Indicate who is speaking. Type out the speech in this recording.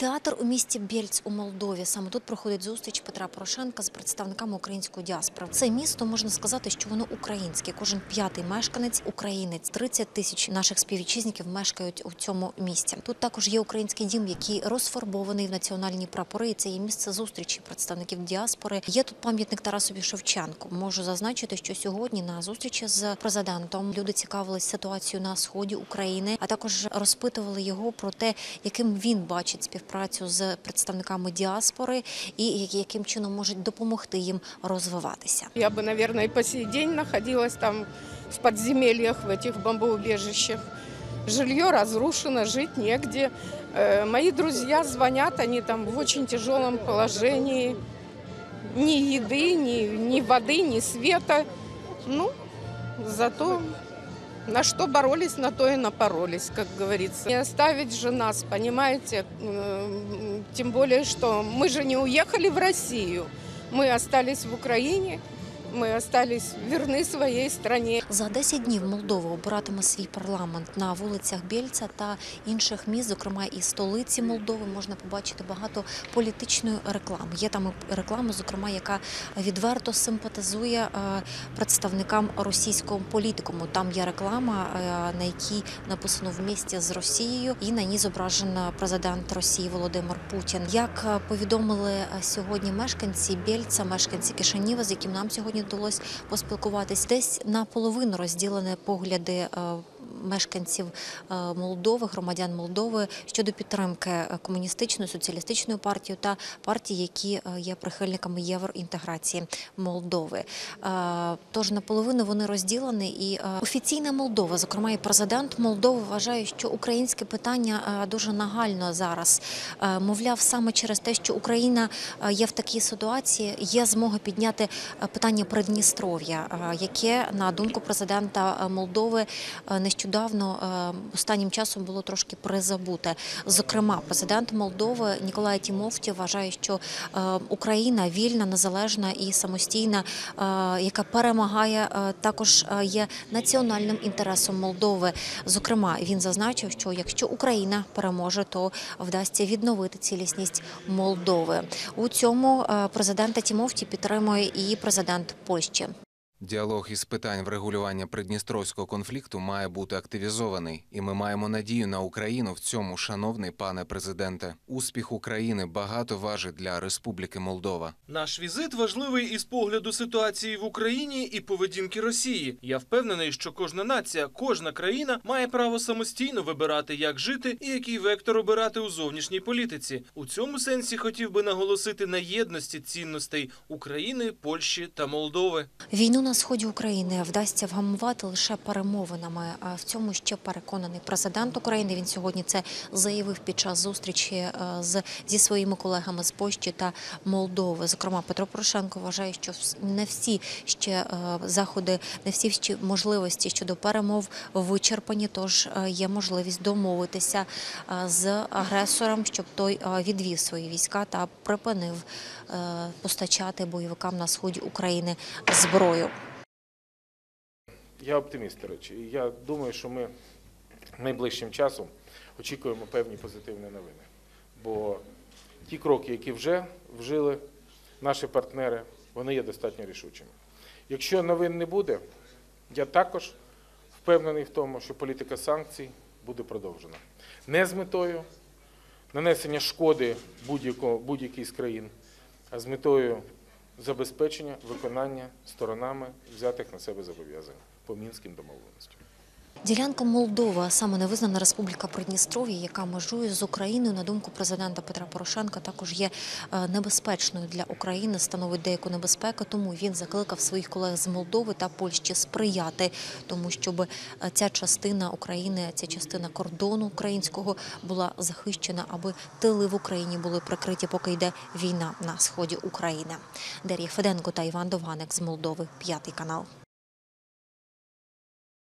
Speaker 1: Театр у місті Бєльц у Молдові. Саме тут проходить зустріч Петра Порошенка з представниками української діаспори. Це місто можна сказати, що воно українське. Кожен п'ятий мешканець українець. 30 тисяч наших співвітчизників мешкають у цьому місті. Тут також є український дім, який розфарбований в національні прапори. І це є місце зустрічі представників діаспори. Є тут пам'ятник Тарасові Шевченку. Можу зазначити, що сьогодні на зустрічі з президентом люди цікавились ситуацією на сході України, а також розпитували його про те, яким він бачить співпрацю з представниками діаспори і яким чином можуть допомогти їм розвиватися.
Speaker 2: Я бы, наверное, и по сей день находилась там в подземельях, в этих бомбоубежищах. Жилье разрушено, жить негде. Э, Мои друзья звонят, они там в очень тяжелом положении. Ни еды, ни, ни воды, ни света. Ну, зато на что боролись, на то и напоролись, как говорится. Не оставить же нас, понимаете? Тем более, что мы же не уехали в Россию. Мы остались в Украине, мы остались верны своей стране.
Speaker 1: За 10 днів Молдова обиратиме свій парламент на вулицях Бєльця та інших міст, зокрема і столиці Молдови, можна побачити багато політичної реклами. Є там реклама, зокрема, яка відверто симпатизує е, представникам російського політикуму. Там є реклама, е, на якій написано в місті з Росією, і на ній зображен президент Росії Володимир Путін. Як повідомили сьогодні мешканці Бєльця, мешканці Кишиніва, з яким нам сьогодні вдалося поспілкуватись, десь наполовину розділені погляди. Мешканців е, Молдови, громадян Молдови щодо підтримки е, комуністичної соціалістичної партії та партій, які е, є прихильниками євроінтеграції Молдови. Тож наполовину вони розділені, і офіційна Молдова, зокрема і президент Молдови, вважає, що українське питання дуже нагально зараз. Мовляв, саме через те, що Україна є в такій ситуації, є змога підняти питання Придністров'я, яке на думку президента Молдови е, нещодавно е, останнім часом було трошки призабуте. Зокрема, президент Молдови Ніколай Тімовті вважає, що е, Україна вільна, незалежна і самостійна, е, яка перемагає, також є національним інтересом Молдови. Зокрема, він зазначив, що якщо Україна переможе, то вдасться відновити цілісність Молдови. У цьому президента Тімовті підтримує і президент Польщі.
Speaker 3: Діалог із питань врегулювання придністровського конфлікту має бути активізований, і ми маємо надію на Україну в цьому, шановний пане президенте. Успіх України багато важить для Республіки Молдова.
Speaker 4: Наш візит важливий із погляду ситуації в Україні і поведінки Росії. Я впевнений, що кожна нація, кожна країна має право самостійно вибирати, як жити і який вектор обирати у зовнішній політиці. У цьому сенсі хотів би наголосити на єдності цінностей України, Польщі та Молдови.
Speaker 1: Війну на сході України вдасться вгамувати лише перемовинами. В цьому ще переконаний президент України. Він сьогодні це заявив під час зустрічі е, з зі своїми колегами з Польщі та Молдови. Зокрема, Петро Порошенко вважає, що не всі ще е, заходи, не всі ще можливості щодо перемов вичерпані. Тож е, є можливість домовитися з агресором, щоб той відвів свої війська та припинив постачати бойовикам на сході України зброю.
Speaker 5: Я оптиміст, речі, я думаю, що ми найближчим часом очікуємо певні позитивні новини. Бо ті кроки, які вже вжили наші партнери, вони є достатньо рішучими. Якщо новин не буде, я також впевнений в тому, що політика санкцій буде продовжена. Не з метою нанесення шкоди будь-якій з країн, а з метою забезпечення виконання сторонами взятих на себе зобов'язань по мінським домовленостям.
Speaker 1: Ділянка Молдова, саме невизнана Республіка Придністров'я, яка межує з Україною, на думку президента Петра Порошенка, також є е, небезпечною для України, становить деяку небезпеку. Тому він закликав своїх колег з Молдови та Польщі сприяти тому, щоб е, ця частина України, ця частина кордону українського була захищена, аби тили в Україні були прикриті, поки йде війна на сході України. Дар'я Феденко та Іван Довганик з Молдови, п'ятий канал.